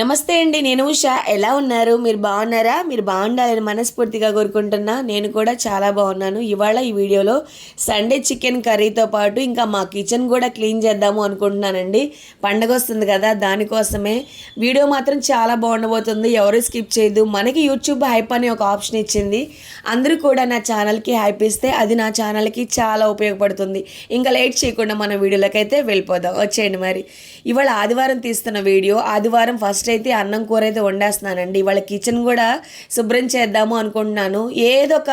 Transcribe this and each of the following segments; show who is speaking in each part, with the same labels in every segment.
Speaker 1: నమస్తే అండి నేను ఉషా. ఎలా ఉన్నారు? మీరు బాగున్నారా? మీరు బాగుండాలని మనస్ఫూర్తిగా కోరుకుంటున్నా. నేను కూడా చాలా బాగున్నాను. ఇవాళ ఈ వీడియోలో సండే చికెన్ కర్రీతో పాటు ఇంకా మా కిచెన్ కూడా క్లీన్ చేద్దాము అనుకుంటున్నానండి. పండగ వస్తుంది కదా దానికోసమే. వీడియో మాత్రం చాలా బాగుండబోతుంది. ఎవరు స్కిప్ చేయదు మనకి యూట్యూబ్ హైప్ అనే ఒక ఆప్షన్ ఇచ్చింది. అందరూ కూడా నా ఛానల్కి హైప్ ఇస్తే అది నా ఛానల్కి చాలా ఉపయోగపడుతుంది. ఇంకా లేట్ చేయకుండా మన వీడియోలోకి అయితే వెళ్ళిపోదాం. వచ్చేయండి మరి. ఇవాళ ఆదివారం తీస్తున్న వీడియో. ఆదివారం ఫస్ట్ అయితే అన్నం కూర అయితే వండేస్తున్నానండి. ఇవాళ కిచెన్ కూడా శుభ్రం చేద్దాము అనుకుంటున్నాను. ఏదో ఒక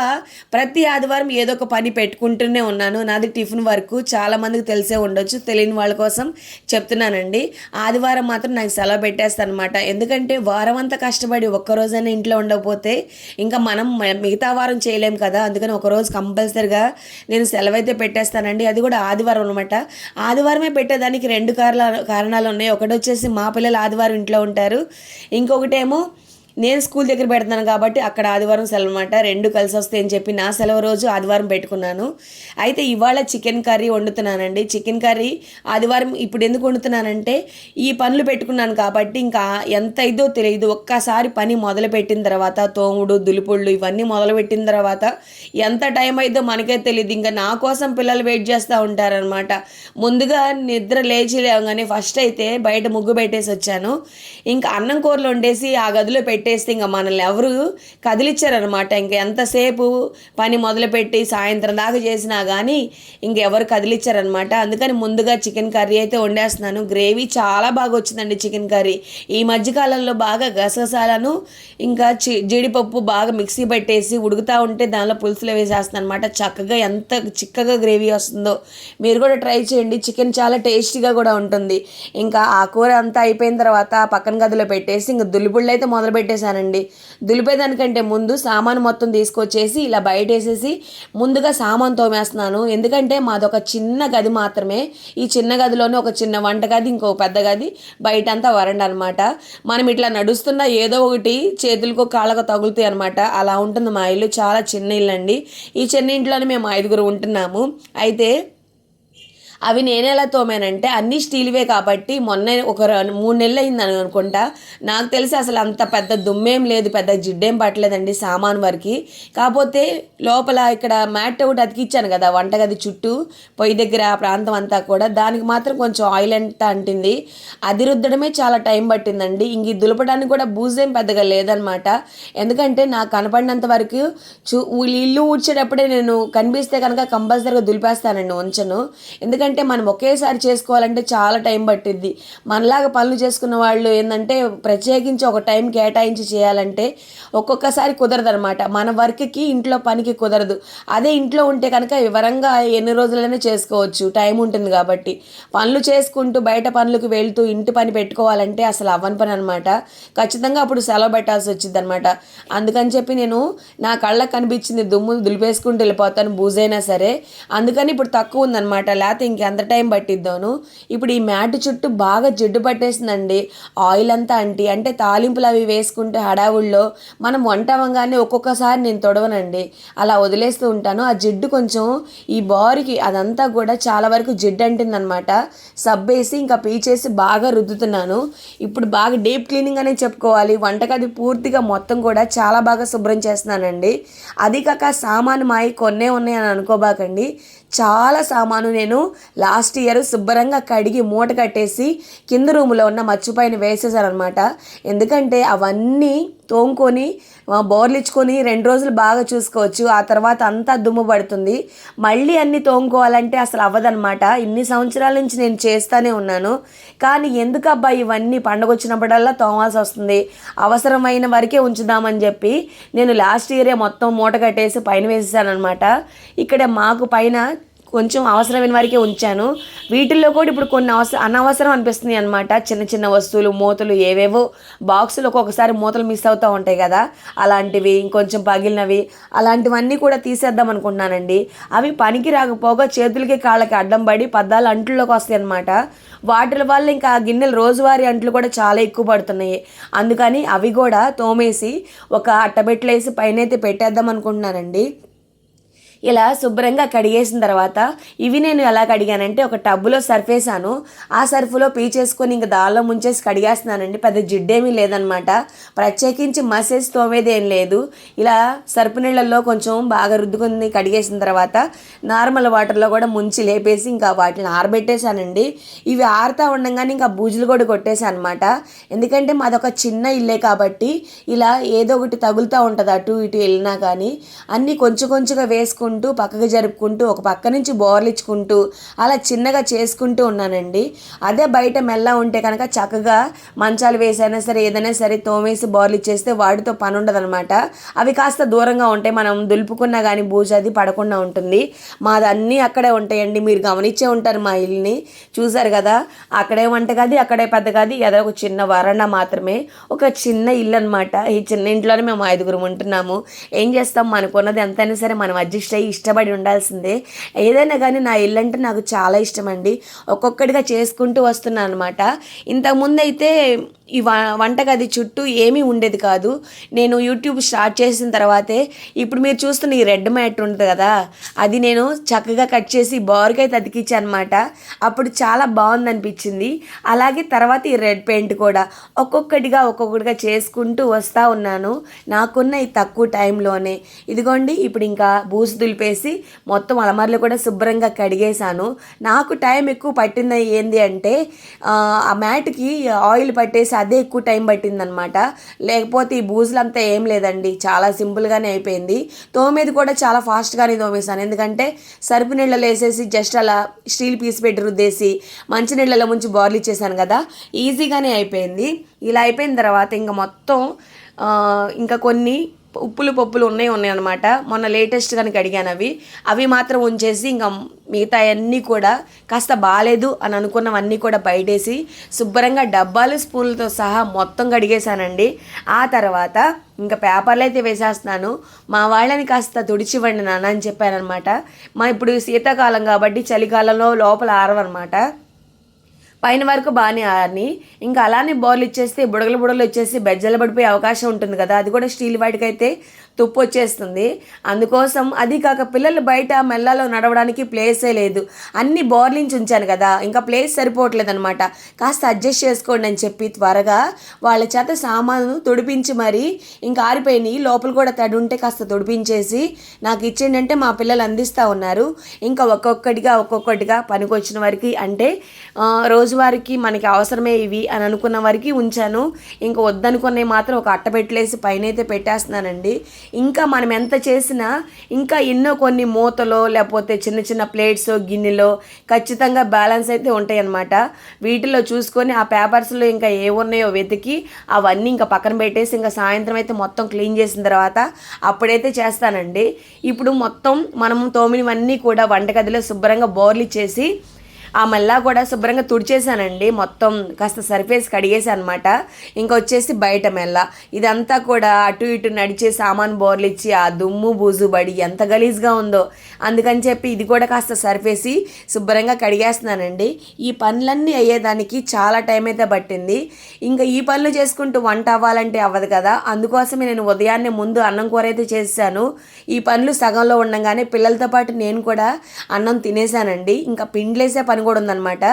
Speaker 1: ప్రతి ఆదివారం ఏదో ఒక పని పెట్టుకుంటూనే ఉన్నాను. నాది టిఫిన్ వరకు. చాలామందికి తెలిసే ఉండొచ్చు. తెలియని వాళ్ళ కోసం చెప్తున్నానండి. ఆదివారం మాత్రం నాకు సెలవు పెట్టేస్తాను అనమాట ఎందుకంటే వారం అంతా కష్టపడి ఒక్కరోజైనా ఇంట్లో ఉండకపోతే ఇంకా మనం మిగతా వారం చేయలేం కదా. అందుకని ఒకరోజు కంపల్సరిగా నేను సెలవు అయితే పెట్టేస్తానండి. అది కూడా ఆదివారం అనమాట ఆదివారమే పెట్టేదానికి రెండు కారణాలు కారణాలు ఉన్నాయి. ఒకటి వచ్చేసి మా పిల్లలు ఆదివారం ఇంట్లో ఉంటారు. ఇంకొకటేమో నేను స్కూల్ దగ్గర పెడుతున్నాను కాబట్టి అక్కడ ఆదివారం సెలవు అనమాట రెండు కలిసి వస్తాయని చెప్పి నా సెలవు రోజు ఆదివారం పెట్టుకున్నాను. అయితే ఇవాళ చికెన్ కర్రీ వండుతున్నానండి. చికెన్ కర్రీ ఆదివారం ఇప్పుడు ఎందుకు వండుతున్నానంటే ఈ పనులు పెట్టుకున్నాను కాబట్టి ఇంకా ఎంత అయిదో తెలియదు. ఒక్కసారి పని మొదలు పెట్టిన తర్వాత తోముడు దులుపుళ్ళు ఇవన్నీ మొదలు పెట్టిన తర్వాత ఎంత టైం అయిదో మనకే తెలియదు. ఇంకా నా కోసం పిల్లలు వెయిట్ చేస్తూ ఉంటారనమాట ముందుగా నిద్ర లేచి లేవగానే ఫస్ట్ అయితే బయట ముగ్గు పెట్టేసి వచ్చాను. ఇంకా అన్నం కూరలు వండేసి ఆ గదిలో పెట్టి పెట్టేస్తే ఇంకా మనల్ని ఎవరు కదిలిచ్చారనమాట ఇంకా ఎంతసేపు పని మొదలుపెట్టి సాయంత్రం దాకా చేసినా కానీ ఇంకెవరు కదిలిచ్చారనమాట అందుకని ముందుగా చికెన్ కర్రీ అయితే వండేస్తున్నాను. గ్రేవీ చాలా బాగా వచ్చిందండి చికెన్ కర్రీ. ఈ మధ్యకాలంలో బాగా గసగసాలను ఇంకా జీడిపప్పు బాగా మిక్సీ పెట్టేసి ఉడుకుతూ ఉంటే దానిలో పులుసులు వేసేస్తాను అనమాట చక్కగా ఎంత చిక్కగా గ్రేవీ వస్తుందో. మీరు కూడా ట్రై చేయండి. చికెన్ చాలా టేస్టీగా కూడా ఉంటుంది. ఇంకా ఆ కూర అంతా అయిపోయిన తర్వాత పక్కన గదిలో పెట్టేసి ఇంకా దులిపుళ్ళు అయితే మొదలు పెట్టేశానండి. దులిపేదానికంటే ముందు సామాను మొత్తం తీసుకొచ్చేసి ఇలా బయట వేసేసి ముందుగా సామాన్ తోమేస్తున్నాను. ఎందుకంటే మాదొక చిన్న గది మాత్రమే. ఈ చిన్న గదిలోనే ఒక చిన్న వంట గది ఇంకో పెద్ద గది బయట అంతా వరండా అనమాట మనం ఇట్లా నడుస్తున్న ఏదో ఒకటి చేతులకు కాళ్ళకు తగులుతాయి అనమాట అలా ఉంటుంది మా ఇల్లు చాలా చిన్న ఇల్లు అండి ఈ చిన్న ఇంట్లోనే మేము ఐదుగురు ఉంటున్నాము. అయితే అవి నేను ఎలా తోమానంటే అన్ని స్టీల్వే కాబట్టి మొన్న ఒక ర- మూడు నెలలు అయింది అనుకుంటా. నాకు తెలిసి అసలు అంత పెద్ద దుమ్మేం లేదు పెద్ద జిడ్డేం పట్టలేదండి సామాన్ వరకు. కాకపోతే లోపల ఇక్కడ మ్యాట్ ఒకటి అతికిచ్చాను కదా వంటగది చుట్టూ పొయ్యి దగ్గర ఆ ప్రాంతం అంతా కూడా. దానికి మాత్రం కొంచెం ఆయిల్ అంతా అంటింది. అది రుద్దడమే చాలా టైం పట్టిందండి. ఇంక దులపడానికి కూడా బూజేం పెద్దగా లేదనమాట. ఎందుకంటే నాకు కనపడినంత వరకు చూ ఇల్లు ఊడ్చేటప్పుడే నేను కనిపిస్తే కనుక కంపల్సరీగా దులిపేస్తానండి ఉంచను. ఎందుకంటే మనం ఒకేసారి చేసుకోవాలంటే చాలా టైం పట్టిద్ది. మనలాగా పనులు చేసుకున్న వాళ్ళు ఏంటంటే ప్రత్యేకించి ఒక టైం కేటాయించి చేయాలంటే ఒక్కొక్కసారి కుదరదు అనమాట మన వర్క్కి ఇంట్లో పనికి కుదరదు. అదే ఇంట్లో ఉంటే కనుక వివరంగా ఎన్ని రోజులైనా చేసుకోవచ్చు. టైం ఉంటుంది కాబట్టి. పనులు చేసుకుంటూ బయట పనులకు వెళ్తూ ఇంటి పని పెట్టుకోవాలంటే అసలు అవ్వని పని అనమాట ఖచ్చితంగా అప్పుడు సెలవు పెట్టాల్సి వచ్చింది అనమాట అందుకని చెప్పి నేను నా కళ్ళకు కనిపించింది దుమ్ము దులిపేసుకుంటూ వెళ్ళిపోతాను బూజైనా సరే. అందుకని ఇప్పుడు తక్కువ ఉందన్నమాట. లేకపోతే ఇంకెంత టైం పట్టిద్దాను? ఇప్పుడు ఈ మ్యాట్ చుట్టూ బాగా జిడ్డు పట్టేసిందండి. ఆయిల్ అంతా అంటి అంటే తాలింపులు అవి వేసుకుంటే హడావుల్లో మనం వంట అవ్వగానే ఒక్కొక్కసారి నేను తొడవనండి. అలా వదిలేస్తూ ఉంటాను. ఆ జిడ్డు కొంచెం ఈ బారికి అదంతా కూడా చాలా వరకు జిడ్డు అంటిందనమాట. సబ్ వేసి ఇంకా పీచేసి బాగా రుద్దుతున్నాను. ఇప్పుడు బాగా డీప్ క్లీనింగ్ అనే చెప్పుకోవాలి. వంటగది పూర్తిగా మొత్తం కూడా చాలా బాగా శుభ్రం చేస్తున్నానండి. అది కాక సామాను మాయి కొన్నే ఉన్నాయని అనుకోబాకండి. చాలా సామాను నేను లాస్ట్ ఇయర్ శుభ్రంగా కడిగి మూట కట్టేసి కింద రూములో ఉన్న మర్చిపోయిన వేసేసాను అనమాట ఎందుకంటే అవన్నీ తోముకొని బోర్లు ఇచ్చుకొని రెండు రోజులు బాగా చూసుకోవచ్చు. ఆ తర్వాత అంతా దుమ్ము పడుతుంది. మళ్ళీ అన్ని తోముకోవాలంటే అసలు అవ్వదనమాట ఇన్ని సంవత్సరాల నుంచి నేను చేస్తానే ఉన్నాను. కానీ ఎందుకు అబ్బా ఇవన్నీ పండగ వచ్చినప్పుడల్లా తోమాల్సి వస్తుంది. అవసరమైన వరకే ఉంచుదామని చెప్పి నేను లాస్ట్ ఇయరే మొత్తం మూట కట్టేసి పైన వేసేసాను అనమాట ఇక్కడ మాకు పైన కొంచెం అవసరమైన వారికే ఉంచాను. వీటిల్లో కూడా ఇప్పుడు కొన్ని అవసరం అనవసరం అనిపిస్తుంది అనమాట చిన్న చిన్న వస్తువులు మూతలు ఏవేవో బాక్సులు ఒక్కొక్కసారి మూతలు మిస్ అవుతూ ఉంటాయి కదా. అలాంటివి ఇంకొంచెం పగిలినవి అలాంటివన్నీ కూడా తీసేద్దాం అనుకుంటున్నానండి. అవి పనికి రాకపోగా చేతులకి కాళ్ళకి అడ్డం పడి పద్దాలు అంట్లోకి వస్తాయి అనమాట వాటి వల్ల ఇంకా గిన్నెలు రోజువారీ అంట్లు కూడా చాలా ఎక్కువ పడుతున్నాయి. అందుకని అవి కూడా తోమేసి ఒక అట్టబెట్లేసి పైన అయితే పెట్టేద్దాం అనుకుంటున్నానండి. ఇలా శుభ్రంగా కడిగేసిన తర్వాత ఇవి నేను ఎలా కడిగానంటే ఒక టబ్బులో సర్ఫ్ వేసాను ఆ సర్ఫ్లో పీచేసుకొని ఇంకా దానిలో ముంచేసి కడిగేస్తున్నానండి. పెద్ద జిడ్డేమీ లేదనమాట. ప్రత్యేకించి మసేజ్ తోమేది ఏం లేదు. ఇలా సర్పు నీళ్ళల్లో కొంచెం బాగా రుద్దుకొని కడిగేసిన తర్వాత నార్మల్ వాటర్లో కూడా ముంచి లేపేసి ఇంకా వాటిని ఆరబెట్టేశానండి. ఇవి ఆరుతా ఉండగానే ఇంకా బూజులు కూడా కొట్టేశాను అనమాట ఎందుకంటే మాదొక చిన్న ఇల్లే కాబట్టి ఇలా ఏదో ఒకటి తగులుతూ ఉంటుంది అటు ఇటు వెళ్ళినా కానీ అన్నీ కొంచెం కొంచెంగా వేసుకుంటూ పక్కకు జరుపుకుంటూ ఒక పక్క నుంచి బోర్లిచ్చుకుంటూ అలా చిన్నగా చేసుకుంటూ ఉన్నానండి. అదే బయట మెల్ల ఉంటే కనుక చక్కగా మంచాలు వేసైనా సరే ఏదైనా సరే తోమేసి బోర్లు ఇచ్చేస్తే వాటితో పని ఉండదనమాట అవి కాస్త దూరంగా ఉంటాయి మనం దులుపుకున్నా కానీ బూజు అది పడకుండా ఉంటుంది. మాది అన్నీ అక్కడే ఉంటాయండి. మీరు గమనించే ఉంటారు మా ఇల్లుని. చూసారు కదా? అక్కడే వంటగది అక్కడే పెద్ద గది ఏదో ఒక చిన్న వరండా మాత్రమే. ఒక చిన్న ఇల్లు అనమాట ఈ చిన్న ఇంట్లోనే మేము ఐదుగురు ఉంటున్నాము. ఏం చేస్తాం? మనకున్నది ఎంతైనా సరే మనం అడ్జస్ట్ అయ్యి ఇష్టపడి ఉండాల్సిందే. ఏదైనా కానీ నా ఇల్లు అంటే నాకు చాలా ఇష్టం అండి ఒక్కొక్కటిగా చేసుకుంటూ వస్తున్నాను అనమాట ఇంతకుముందు అయితే ఈ వ వంటగది చుట్టూ ఏమీ ఉండేది కాదు. నేను యూట్యూబ్ స్టార్ట్ చేసిన తర్వాతే ఇప్పుడు మీరు చూస్తున్న ఈ రెడ్ మ్యాట్ ఉంటుంది కదా అది నేను చక్కగా కట్ చేసి బారుకైతే అతికిచ్చాను అనమాట అప్పుడు చాలా బాగుంది అనిపించింది అలాగే తర్వాత ఈ రెడ్ పెయింట్ కూడా ఒక్కొక్కటిగా ఒక్కొక్కటిగా చేసుకుంటూ వస్తూ ఉన్నాను. నాకున్న ఈ తక్కువ టైంలోనే. ఇదిగోండి ఇప్పుడు ఇంకా బూసుదులు దులిపేసి మొత్తం అలమార్లు కూడా శుభ్రంగా కడిగేశాను. నాకు టైం ఎక్కువ పట్టింది ఏంది అంటే ఆ మ్యాట్కి ఆయిల్ పట్టేసి అదే ఎక్కువ టైం పట్టిందనమాట లేకపోతే ఈ బూజులంతా ఏం లేదండి. చాలా సింపుల్గానే అయిపోయింది. తోమేది కూడా చాలా ఫాస్ట్గానే తోమేశాను. ఎందుకంటే సరుపు నీళ్ళలో వేసేసి జస్ట్ అలా స్టీల్ పీస్ పెట్టి రుద్దేసి మంచి నీళ్ళలో ముంచి బాయిల్ ఇచ్చేసాను కదా. ఈజీగానే అయిపోయింది. ఇలా అయిపోయిన తర్వాత ఇంకా మొత్తం ఇంకా కొన్ని ఉప్పులు పప్పులు ఉన్నాయి ఉన్నాయి అనమాట మొన్న లేటెస్ట్ కనుక అడిగాను అవి. అవి మాత్రం ఉంచేసి ఇంకా మిగతా అన్నీ కూడా కాస్త బాగాలేదు అని అనుకున్నవన్నీ కూడా బయటేసి శుభ్రంగా డబ్బాలు స్పూన్లతో సహా మొత్తం కడిగేశానండి. ఆ తర్వాత ఇంకా పేపర్లు అయితే వేసేస్తున్నాను. మా వాళ్ళని కాస్త తుడిచివ్వండి నాన్న అని చెప్పానమాట మా ఇప్పుడు శీతాకాలం కాబట్టి చలికాలంలో లోపల ఆరవన్నమాట. పైన వరకు బాగానే ఆరిని. ఇంకా అలానే బోర్లు ఇచ్చేస్తే బుడగలు బుడగలు వచ్చేసి బెజ్జలు పడిపోయే అవకాశం ఉంటుంది కదా. అది కూడా స్టీల్ వాటికైతే తుప్పు వచ్చేస్తుంది. అందుకోసం అది కాక పిల్లలు బయట మెల్లలో నడవడానికి ప్లేసే లేదు. అన్ని బోర్లించి ఉంచాను కదా ఇంకా ప్లేస్ సరిపోవట్లేదు అనమాట కాస్త అడ్జస్ట్ చేసుకోండి అని చెప్పి త్వరగా వాళ్ళ చేత సామాను తుడిపించి మరి ఇంకా ఆరిపోయినాయి. లోపల కూడా తడి ఉంటే కాస్త తుడిపించేసి నాకు ఇచ్చిండంటే మా పిల్లలు అందిస్తూ ఉన్నారు. ఇంకా ఒక్కొక్కటిగా ఒక్కొక్కటిగా పనికొచ్చిన వారికి అంటే రోజువారికి మనకి అవసరమే ఇవి అని అనుకున్న వారికి ఉంచాను. ఇంకా వద్దనుకున్నవి మాత్రం ఒక అట్ట పెట్టలేసి పైన అయితే పెట్టేస్తున్నానండి. ఇంకా మనం ఎంత చేసినా ఇంకా ఎన్నో కొన్ని మూతలో లేకపోతే చిన్న చిన్న ప్లేట్స్ గిన్నెలో ఖచ్చితంగా బ్యాలెన్స్ అయితే ఉంటాయి అన్నమాట వీటిలో చూసుకొని ఆ పేపర్స్లో ఇంకా ఏ ఉన్నాయో వెతికి అవన్నీ ఇంకా పక్కన పెట్టేసి ఇంకా సాయంత్రం అయితే మొత్తం క్లీన్ చేసిన తర్వాత అప్పుడైతే చేస్తానండి. ఇప్పుడు మొత్తం మనం తోమినవన్నీ కూడా వంటగదిలో శుభ్రంగా బోర్లు ఇచ్చేసి ఆ మళ్ళా కూడా శుభ్రంగా తుడిచేసానండి. మొత్తం కాస్త సర్ఫేస్ కడిగేసాను అనమాట ఇంకా వచ్చేసి బయట మెల్ల. ఇదంతా కూడా అటు ఇటు నడిచే సామాన్ బోర్లు ఇచ్చి ఆ దుమ్ము బూజు బడి ఎంత గలీజ్గా ఉందో. అందుకని చెప్పి ఇది కూడా కాస్త సర్ఫేసి శుభ్రంగా కడిగేస్తున్నానండి. ఈ పనులన్నీ అయ్యేదానికి చాలా టైం అయితే పట్టింది. ఇంకా ఈ పనులు చేసుకుంటూ వంట అవ్వాలంటే అవ్వదు కదా. అందుకోసమే నేను ఉదయాన్నే ముందు అన్నం కూర అయితే చేశాను ఈ పనులు సగంలో ఉండగానే పిల్లలతో పాటు నేను కూడా అన్నం తినేసానండి. ఇంకా పిండ్లేసే పని కూడా ఉందన్నమాట.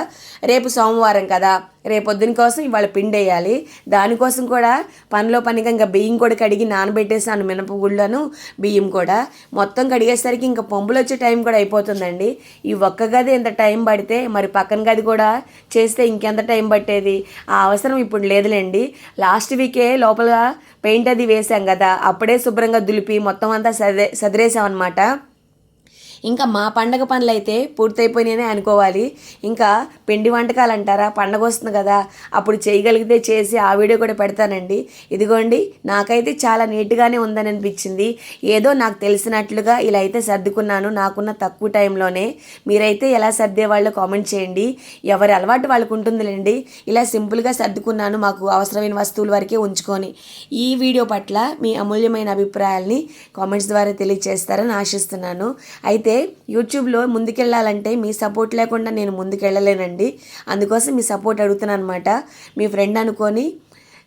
Speaker 1: రేపు సోమవారం కదా. రేపొద్దున కోసం ఇవాళ పిండేయాలి. దానికోసం కూడా పనిలో పనిగా ఇంకా బియ్యం కూడా కడిగి నానబెట్టేసాను మినపగుళ్ళను బియ్యం కూడా. మొత్తం కడిగేసరికి ఇంకా పంపులు వచ్చే టైం కూడా అయిపోతుందండి. ఈ ఒక్క గది ఎంత టైం పడితే మరి పక్కన గది కూడా చేస్తే ఇంకెంత టైం పట్టేది? ఆ అవసరం ఇప్పుడు లేదులేండి. లాస్ట్ వీకే లోపల పెయింట్ అది వేసాం కదా. అప్పుడే శుభ్రంగా దులిపి మొత్తం అంతా సదే సదిరేసాం అనమాట ఇంకా మా పండగ పనులు అయితే పూర్తయిపోయినాయనే అనుకోవాలి. ఇంకా పిండి వంటకాలు అంటారా పండగ వస్తుంది కదా. అప్పుడు చేయగలిగితే చేసి ఆ వీడియో కూడా పెడతానండి. ఇదిగోండి నాకైతే చాలా నీట్గానే ఉందని అనిపించింది ఏదో నాకు తెలిసినట్లుగా ఇలా అయితే సర్దుకున్నాను. నాకున్న తక్కువ టైంలోనే మీరైతే ఎలా సర్దేవాళ్ళో కామెంట్ చేయండి. ఎవరి అలవాటు వాళ్ళకు ఉంటుందిలేండి. ఇలా సింపుల్గా సర్దుకున్నాను మాకు అవసరమైన వస్తువుల వరకే ఉంచుకొని. ఈ వీడియో పట్ల మీ అమూల్యమైన అభిప్రాయాల్ని కామెంట్స్ ద్వారా తెలియజేస్తారని ఆశిస్తున్నాను. అయితే యూట్యూబ్లో ముందుకెళ్ళాలంటే మీ సపోర్ట్ లేకుండా నేను ముందుకెళ్ళలేనండి. అందుకోసం మీ సపోర్ట్ అడుగుతున్నాను అనమాట మీ ఫ్రెండ్ అనుకొని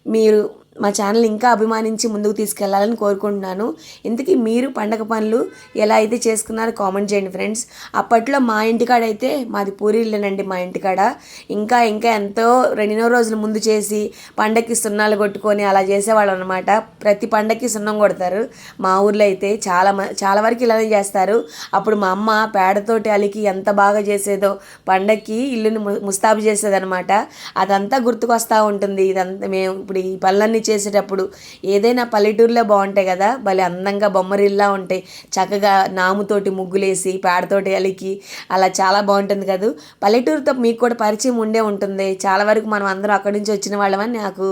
Speaker 1: మీరు మా ఛానల్ ఇంకా అభిమానించి ముందుకు తీసుకెళ్ళాలని కోరుకుంటున్నాను. ఇంతకీ మీరు పండగ పనులు ఎలా అయితే చేసుకున్నారో కామెంట్ చేయండి ఫ్రెండ్స్. అప్పట్లో మా ఇంటికాడ అయితే మాది పూరీలేనండి మా ఇంటికాడ. ఇంకా ఇంకా ఎంతో రెండో రోజుల ముందు చేసి పండక్కి సున్నాలు కొట్టుకొని అలా చేసేవాళ్ళు అనమాట ప్రతి పండక్కి సున్నం కొడతారు. మా ఊర్లో అయితే చాలా మ చాలా వరకు ఇలానే చేస్తారు. అప్పుడు మా అమ్మ పేడతోటి అలికి ఎంత బాగా చేసేదో పండక్కి ఇల్లుని ము- ముస్తాబు చేసేదనమాట అదంతా గుర్తుకొస్తూ ఉంటుంది. ఇదంతా మేము ఇప్పుడు ఈ పనులన్నీ చేసేటప్పుడు ఏదైనా పల్లెటూరులో బాగుంటాయి కదా భలే అందంగా బొమ్మరిల్లా ఉంటాయి. చక్కగా నాముతోటి ముగ్గులేసి పేడతోటి అలికి అలా చాలా బాగుంటుంది కదా. పల్లెటూరుతో మీకు కూడా పరిచయం ఉండే ఉంటుంది. చాలా వరకు మనం అందరం అక్కడి నుంచి వచ్చిన వాళ్ళమని నాకు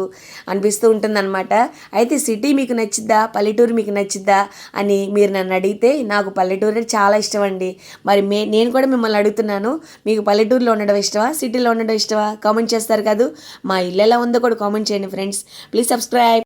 Speaker 1: అనిపిస్తూ ఉంటుందన్నమాట. అయితే సిటీ మీకు నచ్చిద్దా పల్లెటూరు మీకు నచ్చిద్దా అని మీరు నన్ను అడిగితే నాకు పల్లెటూరు చాలా ఇష్టం అండి. మరి మే నేను కూడా మిమ్మల్ని అడుగుతున్నాను మీకు పల్లెటూరులో ఉండడం ఇష్టమా సిటీలో ఉండడం ఇష్టమా? కామెంట్ చేస్తారు కదా. మా ఇల్లు ఎలా ఉందో కూడా కామెంట్ చేయండి ఫ్రెండ్స్. Please subscribe.